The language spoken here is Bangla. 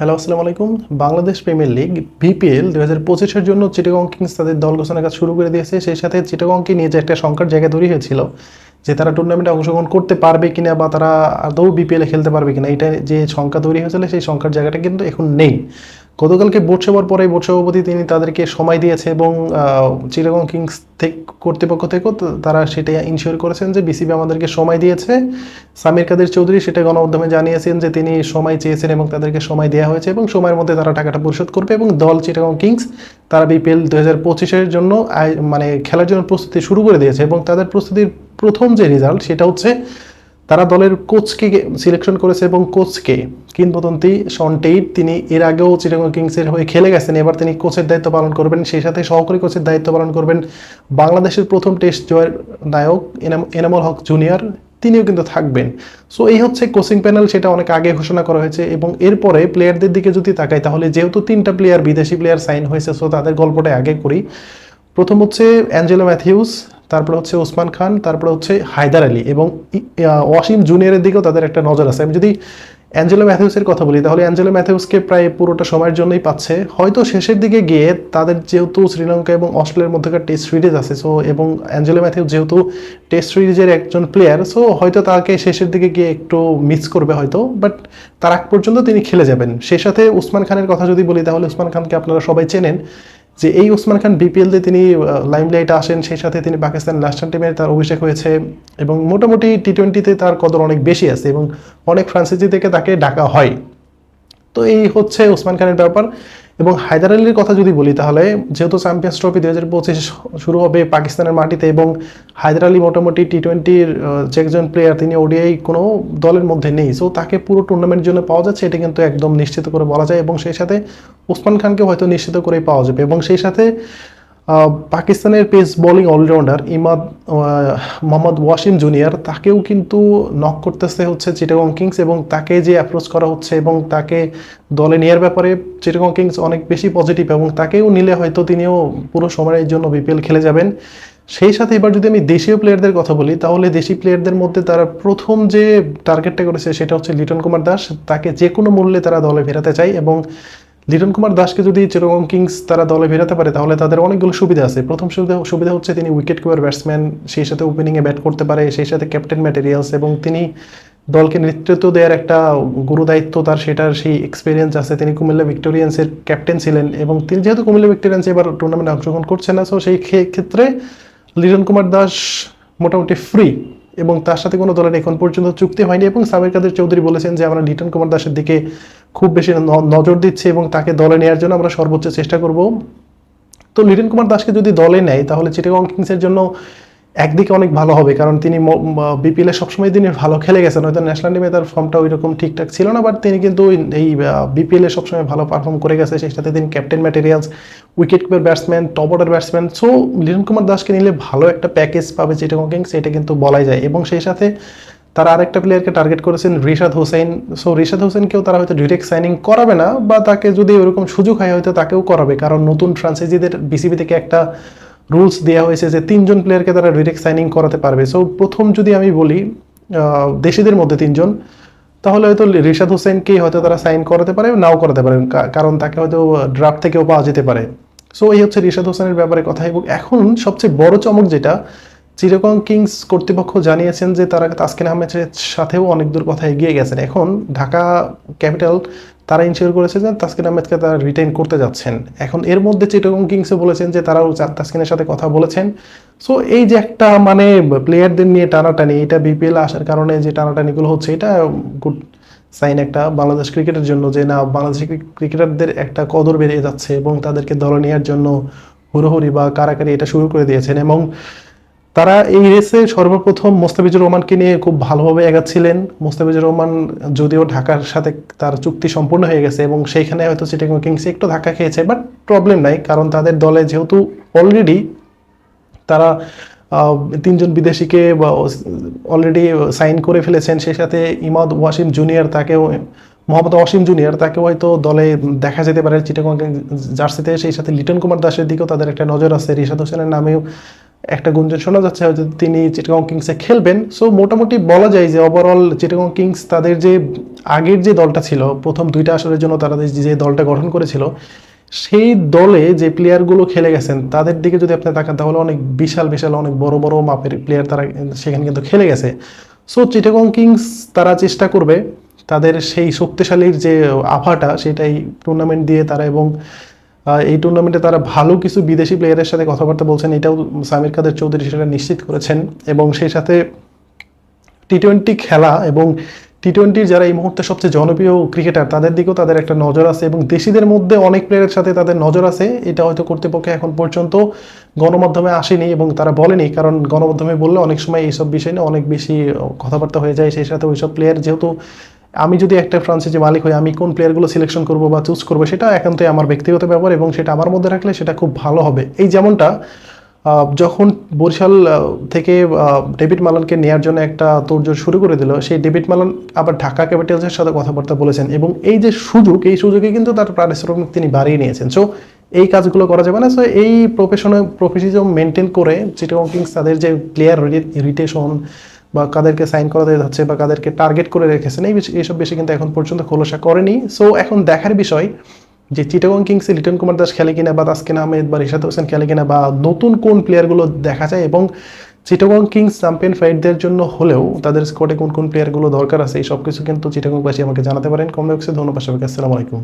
হ্যালো, আসসালামু আলাইকুম। বাংলাদেশ প্রিমিয়ার লিগ, বিপিএল দু হাজার পঁচিশের জন্য চিটাগং কিংস তাদের দল ঘোষণা কাজ শুরু করে দিয়েছে। সেই সাথে চিটাগংকে নিয়ে যে একটা সংকট জায়গা তৈরি হয়েছিল যে তারা টুর্নামেন্টে অংশগ্রহণ করতে পারবে কিনা বা তারা আদৌ বিপিএলে খেলতে পারবে কিনা, এটা যে সংখ্যা তৈরি হয়েছিল সেই সংখ্যার জায়গাটা কিন্তু এখন নেই। গতকালকে বোর্ড সভার পরে বোর্ড সভাপতি তিনি তাদেরকে সময় দিয়েছে এবং চিটাগং কিংস থেকে, কর্তৃপক্ষ থেকেও তারা সেটা ইনশিওর করেছেন যে বিসিবি আমাদেরকে সময় দিয়েছে। সামির কাদের চৌধুরী সেটা গণমাধ্যমে জানিয়েছেন যে তিনি সময় চেয়েছেন এবং তাদেরকে সময় দেওয়া হয়েছে এবং সময়ের মধ্যে তারা টাকাটা পরিশোধ করবে এবং দল চিটাগং কিংস তারা বিপিএল দু হাজার পঁচিশের জন্য মানে খেলার জন্য প্রস্তুতি শুরু করে দিয়েছে এবং তাদের প্রস্তুতির প্রথম যে রেজাল্ট সেটা হচ্ছে তারা দলের কোচকে সিলেকশন করেছে এবং কোচকে কিংবদন্তি শন টেইট তিনি এর আগেও চিটাগং কিংসের হয়ে খেলে গেছেন। এবার তিনি কোচের দায়িত্ব পালন করবেন। সেই সাথে সহকারী কোচের দায়িত্ব পালন করবেন বাংলাদেশের প্রথম টেস্ট জয়ের নায়ক এনাম- এনামুল হক জুনিয়র তিনিও কিন্তু থাকবেন। সো এই হচ্ছে কোচিং প্যানেল সেটা অনেক আগে ঘোষণা করা হয়েছে এবং এরপরে প্লেয়ারদের দিকে যদি তাকাই, তাহলে যেহেতু তিনটা প্লেয়ার বিদেশি প্লেয়ার সাইন হয়েছে সো তাদের গল্পটা আগে করি। প্রথম হচ্ছে অ্যাঞ্জেলো ম্যাথিউস তারপরে হচ্ছে ওসমান খান, তারপরে হচ্ছে হায়দার আলী এবং ওয়াসিম জুনিয়রের দিকেও তাদের একটা নজর আছে। আমি যদি অ্যাঞ্জেলো ম্যাথিউসের কথা বলি, তাহলে অ্যাঞ্জেলো ম্যাথিউসকে প্রায় পুরোটা সময়ের জন্যই পাচ্ছে। হয়তো শেষের দিকে গিয়ে তাদের যেহেতু শ্রীলঙ্কা এবং অস্ট্রেলিয়ার মধ্যকার টেস্ট সিরিজ আছে সো এবং অ্যাঞ্জেলো ম্যাথিউস যেহেতু টেস্ট সিরিজের একজন প্লেয়ার সো হয়তো তাকে শেষের দিকে গিয়ে একটু মিস করবে হয়তো বাট তার আগ পর্যন্ত তিনি খেলে যাবেন। সেই সাথে উসমান খানের কথা যদি বলি, তাহলে উসমান খানকে আপনারা সবাই চেনেন। যে এই উসমান খান বিপিএল দিয়ে তিনি লাইমলাইটে আসেন, সেই সাথে তিনি পাকিস্তান ন্যাশনাল টিমে তার অভিষেক হয়েছে এবং মোটামুটি টি টোয়েন্টিতে তার কদর অনেক বেশি আছে এবং অনেক ফ্রান্সাইজি থেকে তাকে ডাকা হয়। তো এই হচ্ছে ওসমান খানের ব্যাপার। এবং হায়দার আলীর কথা যদি বলি তাহলে, যেহেতু চ্যাম্পিয়ন্স ট্রফি দু হাজার পঁচিশ শুরু হবে পাকিস্তানের মাটিতে এবং হায়দার আলী মোটামুটি টি টোয়েন্টির যে একজন প্লেয়ার তিনি ওডিআই কোনো দলের মধ্যে নেই। সো তাকে পুরো টুর্নামেন্টের জন্য পাওয়া যাচ্ছে, এটা কিন্তু একদম নিশ্চিত করে বলা যায় এবং সেই সাথে ওসমান খানকে হয়তো নিশ্চিত করেই পাওয়া যাবে। এবং সেই সাথে পাকিস্তানের pace bowling allrounder Imad Mohammad Wasim junior, তাকেও কিন্তু নক করতেছে হচ্ছে চিটাগং কিংস এবং তাকে যে অ্যাপ্রোচ করা হচ্ছে এবং তাকে দলে নেওয়ার ব্যাপারে চিটাগং কিংস অনেক বেশি পজিটিভ এবং তাকেও নিলে হয়তো তিনিও পুরো সময়ের জন্য বিপিএল খেলে যাবেন। সেই সাথে এবার যদি আমি দেশীয় প্লেয়ারদের কথা বলি, তাহলে দেশি প্লেয়ারদের মধ্যে তারা প্রথম যে টার্গেটটা করেছে সেটা হচ্ছে লিটন কুমার দাস। তাকে যে কোনো মূল্যে তারা দলে ফেরাতে চায় এবং লিটন কুমার দাসকে যদি চিরগং কিংস তারা দলে ফেরাতে পারে, তাহলে তাদের অনেকগুলো সুবিধা আছে। প্রথম সুবিধা সুবিধা হচ্ছে তিনি উইকেট কিপার ব্যাটসম্যান সেই সাথে ওপেনিংয়ে ব্যাট করতে পারে, সেই সাথে ক্যাপ্টেন ম্যাটেরিয়ালস এবং তিনি দলকে নেতৃত্ব দেওয়ার একটা গুরু দায়িত্ব তার, সেটার সেই এক্সপিরিয়েন্স আছে। তিনি কুমিল্লা ভিক্টোরিয়ান্সের ক্যাপ্টেন ছিলেন এবং তিনি যেহেতু কুমিল্লা ভিক্টোরিয়ান্স এবার টুর্নামেন্টে অংশগ্রহণ করছেন না সো সেই ক্ষেত্রে লিটন কুমার দাস মোটামুটি ফ্রি এবং তার সাথে কোনো দলের এখন পর্যন্ত চুক্তি হয়নি এবং সাবের কাদের চৌধুরী বলেছেন যে আমরা লিটন কুমার দাসের দিকে খুব বেশি নজর দিচ্ছি এবং তাকে দলে নেওয়ার জন্য আমরা সর্বোচ্চ চেষ্টা করব। তো লিটন কুমার দাসকে যদি দলে নেয়, তাহলে চিটাগং কিংসের জন্য একদিকে অনেক ভালো হবে, কারণ তিনি বিপিএল সবসময় তিনি ভালো খেলে গেছেন, হয়তো ন্যাশনাল টিমে তার ফর্মটা ওই রকম ঠিকঠাক ছিল না বাট তিনি কিন্তু এই বিপিএল সবসময় ভালো পারফর্ম করে গেছে, সেই সাথে তিনি captain materials wicket keeper batsman top order batsman so Liton Kumar দাসকে নিলে ভালো একটা প্যাকেজ পাবে চিটাগং কিংস, সেটা কিন্তু বলাই যায়। এবং সেই সাথে তারা আরেকটা প্লেয়ারকে টার্গেট করেছেন রিশাদ হোসেন সো রিশাদ হোসেনকেও তারা হয়তো ডিরেক্ট সাইনিং করাবে না, বা তাকে যদি ওরকম সুযোগ হয়, হয়তো তাকেও করাবে, কারণ নতুন ফ্রান্সাইজিদের বিসিবি থেকে একটা রুলস দেওয়া হয়েছে যে তিনজন প্লেয়ারকে তারা ডিরেক্ট সাইনিং করাতে পারবে। সো প্রথম যদি আমি বলি দেশিদের মধ্যে তিনজন, তাহলে হয়তো রিশাদ হোসেনকে হয়তো তারা সাইন করাতে পারে, নাও করাতে পারে কারণ তাকে হয়তো ড্রাফট থেকেও পাওয়া যেতে পারে। সো এই হচ্ছে রিশাদ হোসেনের ব্যাপারে কথা। এবং এখন সবচেয়ে বড় চমক যেটা চিরকং কিংস কর্তৃপক্ষ জানিয়েছেন যে তারা তাসকিন আহমেদের সাথেও অনেক দূর কথা এগিয়ে গেছেন। এখন ঢাকা ক্যাপিটাল তারা ইনশিওর করেছে যে তাসকিন আহমেদকে তারা রিটেইন করতে যাচ্ছেন। এখন এর মধ্যে চিটগং কিংসে বলেছেন যে তারাও তাসকিনের সাথে কথা বলেছেন। সো এই যে একটা মানে প্লেয়ারদের নিয়ে টানাটানি, এটা বিপিএল আসার কারণে যে টানাটানিগুলো হচ্ছে, এটা গুড সাইন একটা বাংলাদেশ ক্রিকেটের জন্য যে না, বাংলাদেশ ক্রিকেটারদের একটা কদর বেড়ে যাচ্ছে এবং তাদেরকে দলে নেওয়ার জন্য হুড়োহুড়ি বা কারাকারি এটা শুরু করে দিয়েছেন। এবং তারা এই রেসে সর্বপ্রথম মোস্তাফিজুর রহমানকে নিয়ে খুব ভালোভাবে এগাচ্ছিলেন। মোস্তাফিজুর রহমান যদিও ঢাকার সাথে তার চুক্তি সম্পূর্ণ হয়ে গেছে এবং সেইখানে হয়তো চিটাগং কিংস একটু ধাক্কা খেয়েছে বাট প্রবলেম নাই, কারণ তাদের দলে যেহেতু অলরেডি তারা তিনজন বিদেশিকে অলরেডি সাইন করে ফেলেছেন, সেই সাথে ইমাদ ওয়াসিম জুনিয়র তাকেও, মোহাম্মদ অসীম জুনিয়র তাকেও হয়তো দলে দেখা যেতে পারে চিটাগং জার্সিতে সেই সাথে লিটন কুমার দাসের দিকেও তাদের একটা নজর আছে। রিশাদ হোসেনের নামেও একটা গুঞ্জন শোনা যাচ্ছে হয়তো তিনি চিটাগং কিংসে খেলবেন। সো মোটামুটি বলা যায় যে ওভারঅল চিটাগং কিংস তাদের যে আগের যে দলটা ছিল, প্রথম দুইটা আসরের জন্য তারা যে- দলটা গঠন করেছিল, সেই দলে যে প্লেয়ারগুলো খেলে গেছেন, তাদের দিকে যদি আপনি তাকান, তাহলে অনেক বিশাল বিশাল, অনেক বড় বড় মাপের প্লেয়ার তারা সেখানে কিন্তু খেলে গেছে। সো চিটাগং কিংস তারা চেষ্টা করবে তাদের সেই শক্তিশালীর যে আভাটা, সেটাই টুর্নামেন্ট দিয়ে তারা এবং এই টুর্নামেন্টে তারা ভালো কিছু বিদেশি প্লেয়ারের সাথে কথাবার্তা বলছেন, এটাও সামির কাদের চৌধুরী সেটা নিশ্চিত করেছেন। এবং সেই সাথে টি টোয়েন্টি খেলা এবং টি টোয়েন্টির যারা এই মুহূর্তে সবচেয়ে জনপ্রিয় ক্রিকেটার তাদের দিকেও তাদের একটা নজর আছে এবং দেশিদের মধ্যে অনেক প্লেয়ারের সাথে তাদের নজর আছে। এটা হয়তো কর্তৃপক্ষ এখন পর্যন্ত গণমাধ্যমে আসেনি এবং তারা বলেনি, কারণ গণমাধ্যমে বললে অনেক সময় এইসব বিষয় নিয়ে অনেক বেশি কথাবার্তা হয়ে যায়। সেই সাথে ওইসব প্লেয়ার যেহেতু আমি যদি একটা ফ্রান্সাইজি মালিক হই, আমি কোন প্লেয়ারগুলো সিলেকশন করব বা চুজ করব, সেটা একান্তই আমার ব্যক্তিগত ব্যাপার এবং সেটা আমার মধ্যে রাখলে সেটা খুব ভালো হবে। এই যেমনটা যখন বরিশাল থেকে ডেভিড মালানকে নেয়ার জন্য একটা তোড়জোড় শুরু করে দিল, সেই ডেভিড মালান আবার ঢাকা ক্যাপিটালসের সাথে কথাবার্তা বলেছেন এবং এই যে সুযোগ, এই সুযোগে কিন্তু তার পারিশ্রমিক তিনি বাড়িয়ে নিয়েছেন। সো এই কাজগুলো করা যাবে না। সো এই প্রফেশনাল প্রফেশনিজম মেনটেন করে চিটাগং কিংস তাদের যে প্লেয়ার রিটেশন বা কাদেরকে সাইন করাতে যাচ্ছে বা কাদেরকে টার্গেট করে রেখেছেন, এই এইসব বেশি কিন্তু এখন পর্যন্ত খোলসা করেনি। সো এখন দেখার বিষয় যে চিটাগং কিংসে লিটন কুমার দাস খেলে কিনা বা তাসকিন আহমেদ বা রিশাদ হোসেন খেলে কিনা বা নতুন কোন প্লেয়ারগুলো দেখা যায় এবং চিটাগং কিংস চ্যাম্পিয়ন ফাইটদের জন্য হলেও তাদের স্কোয়াডে কোন কোন প্লেয়ারগুলো দরকার আছে, এই সব কিছু কিন্তু চিটাগংবাসী আমাকে জানাতে পারেন। কম বক্সে ধন্যবাদ সবাইকে। আসসালামু আলাইকুম।